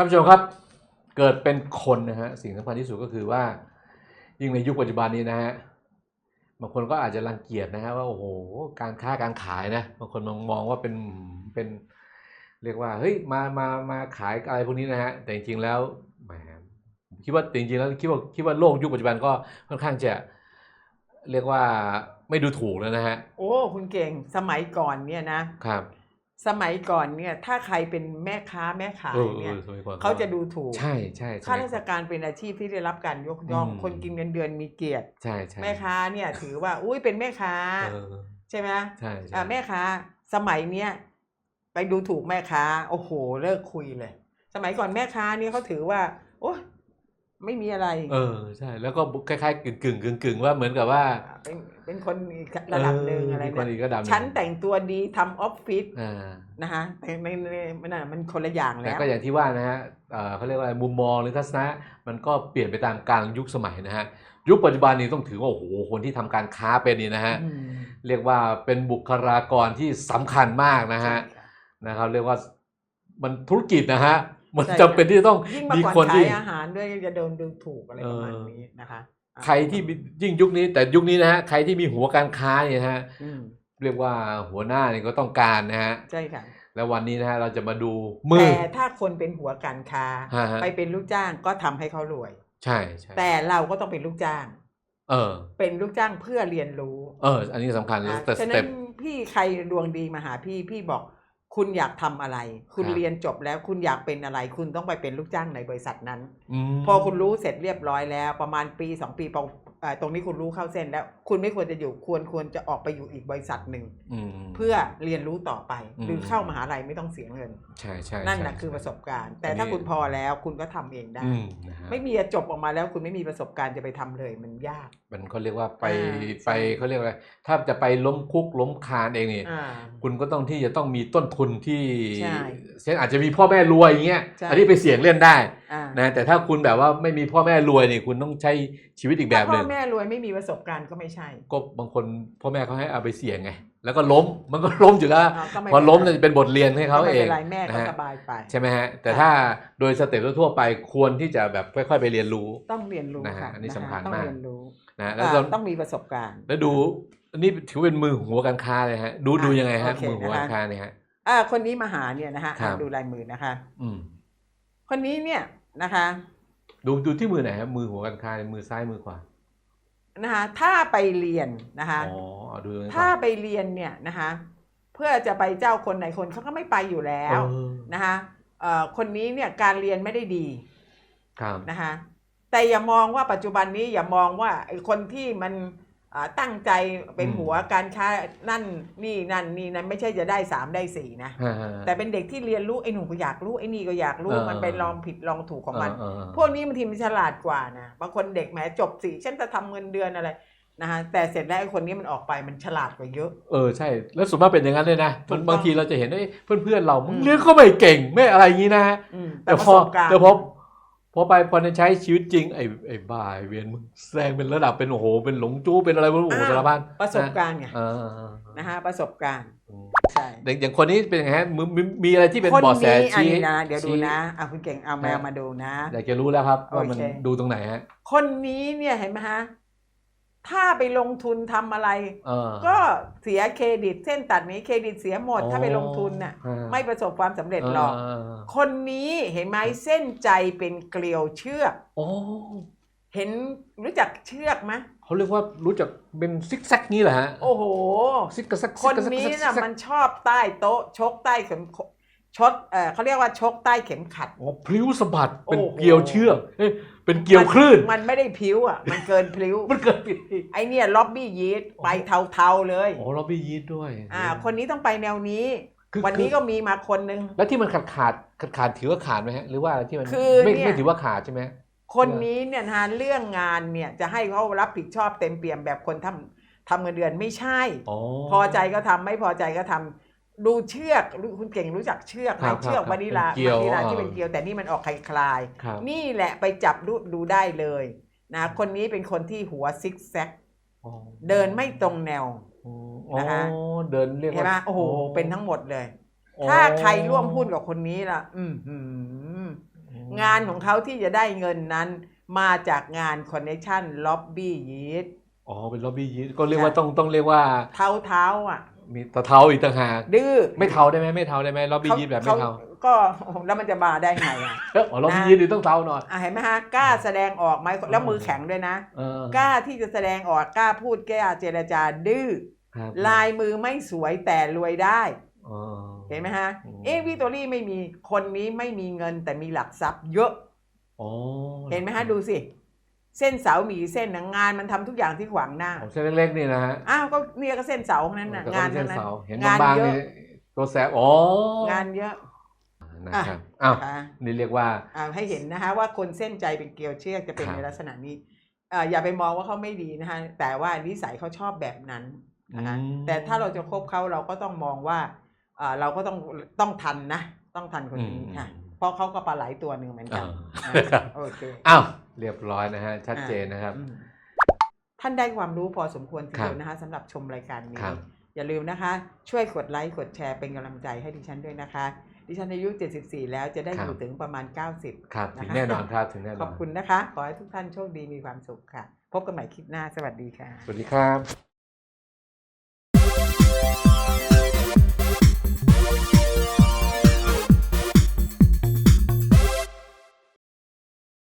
ท่านผู้ชมครับ เกิดเป็นคนนะฮะสิ่งสำคัญที่สุดก็คือว่า ยิ่งในยุคปัจจุบันนี้นะฮะบางคนก็อาจจะรังเกียจนะฮะว่าโอ้โหการค้าการขายนะบางคนมองมองว่าเป็นเป็นเรียกว่าเฮ้ยมามามาขายอะไรพวกนี้นะฮะแต่จริงๆแล้วแหมคิดว่าจริงๆแล้วคิดว่าคิดว่าโลกยุคปัจจุบันก็ค่อนข้างจะเรียกว่าไม่ดูถูกแล้วนะฮะ โอ้ คุณเก่งสมัยก่อนเนี่ยนะครับ สมัยก่อนเนี่ย ถ้าใครเป็นแม่ค้าแม่ขายเออเนี่ยออสมัยก่อนเขาจะดูถูกใช่ใช่ใช่ข้าราชการเป็นอาชีพที่ได้รับการยกย่องอืมคนกินเงินเดือนมีเกียรติใช่ใช่แม่ค้าเนี่ย ถือว่า อุ้ยเป็นแม่ค้าเออใช่ไหมใช่ใช่อ่าแม่ค้า สมัยเนี้ยไปดูถูกแม่ค้า โอ้โห เลิกคุยเลย สมัยก่อนแม่ค้านี่เขาถือว่าโอ้ ไม่มีอะไร เออใช่ แล้วก็คล้ายๆกึ่งกึ่งกึ่งกึ่งๆว่าเหมือนกับว่า เป็นเป็นคนอีกระดับหนึ่งอะไรเป็นคนอีเนี่ยกระดับหงฉันแต่งตัวดีทำออฟฟิศอ่านะฮะแต่ในในมันน่ะมันคนละอย่างแต่แล้วก็อย่างที่ว่านะฮะเอ่อเขาเรียกว่าอะไรมุมมองหรือทัศนะ มันก็เปลี่ยนไปตามการยุคสมัยนะฮะยุคปัจจุบันนี้ต้องถือว่าโอ้โหคนที่ทำการค้าเป็นนี่นะฮะอืมเรียกว่าเป็นบุคลากรที่สำคัญมากนะฮะใช่ค่ะนะครับ เรียกว่ามันธุรกิจนะฮะ มันใช่จำเป็นที่จะต้องยิ่งมามีก่อนคนขาที่ ยอาหารด้วยจะโดนดูถูกอะไรประมาณเออนี้นะคะอะใครที่มียิ่งยุคนี้ แต่ยุคนี้นะฮะใครที่มีหัวการค้าเนี่ยนะฮะอืมเรียกว่าหัวหน้าเนี่ยก็ต้องการนะฮะใช่ค่ะ แล้ววันนี้นะฮะเราจะมาดูมือ แต่ถ้าคนเป็นหัวการค้า ฮะฮะ ไปเป็นลูกจ้างก็ทำให้เขารวย ใช่ใช่แต่เราก็ต้องเป็นลูกจ้าง เออ เป็นลูกจ้างเพื่อเรียนรู้เออ อันนี้สำคัญนะแต่สฉะนั้เต็นปพี่ใครดวงดีมาหาพี่พี่บอก คุณอยากทำอะไร คุณครับเรียนจบแล้วคุณอยากเป็นอะไร คุณต้องไปเป็นลูกจ้างในบริษัทนั้นมพอคุณรู้เสร็จเรียบร้อยแล้ว ประมาณปีสองปีพอเอ่อตรงนี้คุณรู้เข้าเส้นแล้ว คุณไม่ควรจะอยู่ควรควรจะออกไปอยู่อีกบริษัทหนึ่งอืมเพื่อเรียนรู้ต่อไปอืมหรือเข้ามหาลัยไม่ต้องเสียเงิน ใช่ใช่นั่นใช่นะคือประสบการณ์ แต่อันนี้ถ้าคุณพอแล้วคุณก็ทำเองได้อืมนะฮะไม่มีจบออกมาแล้วคุณไม่มีประสบการณ์จะไปทำเลยมันยาก มันเขาเรียกว่าไปอ่าไปใช่เขาเรียกว่าอะไรถ้าจะไปล้มคุกล้มคานเองนี่อ่าคุณก็ต้องที่จะต้องมีต้นทุนที่ใช่เช่นอาจจะมีพ่อแม่รวยอย่างเงี้ยใช่อันนี้ไปเสี่ยงเล่นได้อ่านะแต่ถ้าคุณแบบว่าไม่มีพ่อแม่รวยนี่คุณต้องใช้ชีวิตอีกแบบถ้าหพ่นึ่องแม่รวยไม่มีประสบการณ์ก็ไม่ใช่ ก็บางคนพ่อแม่เขาให้เอาไปเสี่ยงไงแล้วก็ล้มมันก็ล้มอยู่แล้วอ่าก็ไม่พอล้มเป็นไรเนี่ยจะเป็นบทเรียนให้เขาก็ไม่เอเป็งนไรแม่นะก็ฮะสบายไปใช่ไหมฮะแต่ค่ะถ้าโดยสเต็ปทั่วๆไปควรที่จะแบบค่อยๆไปเรียนรู้ต้องเรียนรู้นะฮะค่ะอันนี้ะฮะสำคัญต้องมากเรีย นรู้นะแล้วอ่าเราต้องมีประสบการณ์ แล้วดูอันนี้ถือเป็นมือหัวการค้าเลยฮะ ดูอะดูยังไงฮะโอเคมือหัวนะคะการค้าเนี่ยฮะอ่าคนนี้มาหาเนี่ยนะฮะครับดูลายมือนะคะ อืมคนนี้เนี่ยนะคะ ดูดูที่มือไหนฮะมือหัวการค้ามือซ้ายมือขวานะคะถ้าไปเรียนนะคะอ๋อเอาดูตรงนี้ก่อนถ้าไปเรียนเนี่ยนะคะ เพื่อจะไปเจ้าคนไหนคนเขาก็ไม่ไปอยู่แล้วเออนะคะเอ่อคนนี้เนี่ยการเรียนไม่ได้ดีครับนะคะ แต่อย่ามองว่าปัจจุบันนี้อย่ามองว่าไอ้คนที่มันอ่าตั้งใจเป็นอืมหัวการค้านั่นนี่นั่นนี่นั่นไม่ใช่จะได้สามได้สี่นะฮะฮะแต่เป็นเด็กที่เรียนรู้ไอ้หนูก็อยากรู้ไอ้นี่ก็อยากรู้เออมันไปลองผิดลองถูกของมันเออเออพวกนี้บางทีมันฉลาดกว่านะบางคนเด็กแหมจบสี่ฉันจะทำเงินเดือนอะไรนะฮะแต่เสร็จแล้วไอ้คนนี้มันออกไปมันฉลาดกว่าเยอะ เออใช่ แล้วส่วนมากเป็นอย่างนั้นเลยนะถูกต้องบางทีเราจะเห็นเอ้ยเพื่อนๆเราอืมเรียนก็ไม่เก่งไม่อะไรอย่างนี้นะฮะอืมแต่ประพอสบการณ์แต่พอ พอไปพอในใช้ชีวิตจริงไอ้ไอ้บ้าไอ้เวียนมึงแซงเป็นระดับเป็นโอ้โหเป็นหลงจู้เป็นอะไรไม่รู้โอ้โหอ้าวสารพัดประสบการณ์ไงเออนะฮะประสบการณ์อืมใช่อย่างอย่างคนนี้เป็นยังไงฮะมีมีมีอะไรที่เป็นคนเบาะแสนี้อันชี้นี้นะเดี๋ยวดูชี้ นะอะคุณเก่งเอาแมวฮะมาดูนะ อยากจะรู้แล้วครับว่ามันโอเค ดูตรงไหนฮะ คนนี้เนี่ยเห็นไหมฮะ ถ้าไปลงทุนทำอะไร เออ ก็เสียเครดิต เส้นตัดนี้เครดิตเสียหมด ถ้าไปลงทุนน่ะอ่าไม่ประสบความสำเร็จหรอกาคนนี้เห็นไหมเส้นใจเป็นเกลียวเชือก โอ้เห็นรู้จักเชือกไหมเขาเรียกว่ารู้จักเป็นซิกแซกนี้เหรอฮะโอ้โห ซิกกะซักคนซิกกะซักนี้ซิกกะน่ะซักมันชอบใต้โต๊ะชกใต้เข็มข ชดเออเขาเรียกว่าชกใต้เข็มขัด อ๋อพลิ้วสะบัดเป็นโอ้โห เกลียวเชือกเอ้ยเป็นเกลียวคลื่น มันไม่ได้พิ้วอะ มันเกินพลิ้ว มันเกิดผิดไอเนี่ยล็อบบี้ยีสต์ไปเทาๆเลยโอ้เราไปยีดด้วยอ่าคนนี้ต้องไปแนวนี้ คือวันนี้คือก็มีมาคนนึง แล้วที่มันขาดขาดขาดขาดถือว่าขาดไหมฮะ หรือว่าอะไรที่มันคือไม่เนี่ย ไม่ถือว่าขาดใช่ไหม คนนี้เนี่ยนะเรื่องงานเนี่ยจะให้เขารับผิดชอบเต็มเปี่ยมแบบคนทำทำเงินเดือนไม่ใช่ อ๋อพอใจก็ทำไม่พอใจก็ทำ ดูเชือกรู้คุณเก่งรู้จักเชือกไหมครับเชือกครับวานิลาเป็นเกลียววานิลาอ่าที่เป็นเกลียว แต่นี่มันออกคลายครับ ๆนี่แหละไปจับดูดูได้เลยนะคนนี้เป็นคนที่หัวซิกแซกอ๋อเดินไม่ตรงแนว อ๋อนะคะอ๋อเดินเรียกเห็นไหมว่าโอ้โหเป็นทั้งหมดเลย อ๋อถ้าใครร่วมหุ้นกับคนนี้ล่ะ อืมหืมงานของเขาที่จะได้เงินนั้น มาจากงานคอนเนคชั่นล็อบบี้ยีด อ๋อเป็นล็อบบี้ยีสต์ก็เรียกว่าต้องต้องเรียกว่า เท้าเท้าๆอะ มีตะเทาอีกต่างหากดื้อไม่เทาได้ไหมไม่เทาได้ไหมล็อบบี้ยีสต์แบบไม่เทาก็แล้วมันจะมาได้ไงอะเอ้ออ๋อล็อบบี้ยีสต์นี่ต้องเทาหน่อยอะเห็นไหมฮะกล้าแสดงออกไหมแล้วมือแข็งด้วยนะเออกล้าที่จะแสดงออกกล้าพูดกล้าเจรจาดื้อครับลายมือไม่สวยแต่รวยได้อ๋อเห็นไหมฮะอืมเอ๊ะวิตอรี่ไม่มีคนนี้ไม่มีเงินแต่มีหลักทรัพย์เยอะอ๋อเห็นไหมฮะดูสิ เส้นเสาหมีเส้นนะงานมันทำทุกอย่างที่ขวางหน้าของเส้นเล็กๆนี่นะฮะอ้าวก็เนี่ยก็เส้นเสาทั้งนั้นน่ะแต่ก็งานเป็เส้ทั้งนั้นเสาเห็นงานบางเยๆอะนี่ตัวแสบอ๋องานเยอะนะครับอ้าวนะคะนี่เรียกว่าอ่าให้เห็นนะคะว่าคนเส้นใจเป็นเกลียวเชือกจะเป็นครับในลักษณะนี้อ่าอย่าไปมองว่าเขาไม่ดีนะคะแต่ว่านิสัยเขาชอบแบบนั้นนะคะอืมแต่ถ้าเราจะคบเขาเราก็ต้องมองว่าอ่าเราก็ต้องต้องทันนะ ต้องทันคนนี้ค่ะเพราะเขาก็ปลาไหลตัวหนึ่งเหมือนกันอ่าอ่าครับโอเคอ้าว เรียบร้อยนะฮะ ชัดเจนนะครับ ท่านได้ความรู้พอสมควรทีเดียวนะคะสำหรับชมรายการนี้ อย่าลืมนะคะ ช่วยกดไลค์กดแชร์เป็นกำลังใจให้ดิฉันด้วยนะคะ ดิฉันอายุ 74 แล้วจะได้อยู่ถึงประมาณ 90 ครับถึงแน่นอนครับถึงแน่นอนขอบคุณนะคะ ขอให้ทุกท่านโชคดีมีความสุขค่ะ พบกันใหม่คลิปหน้าสวัสดีค่ะ สวัสดีครับ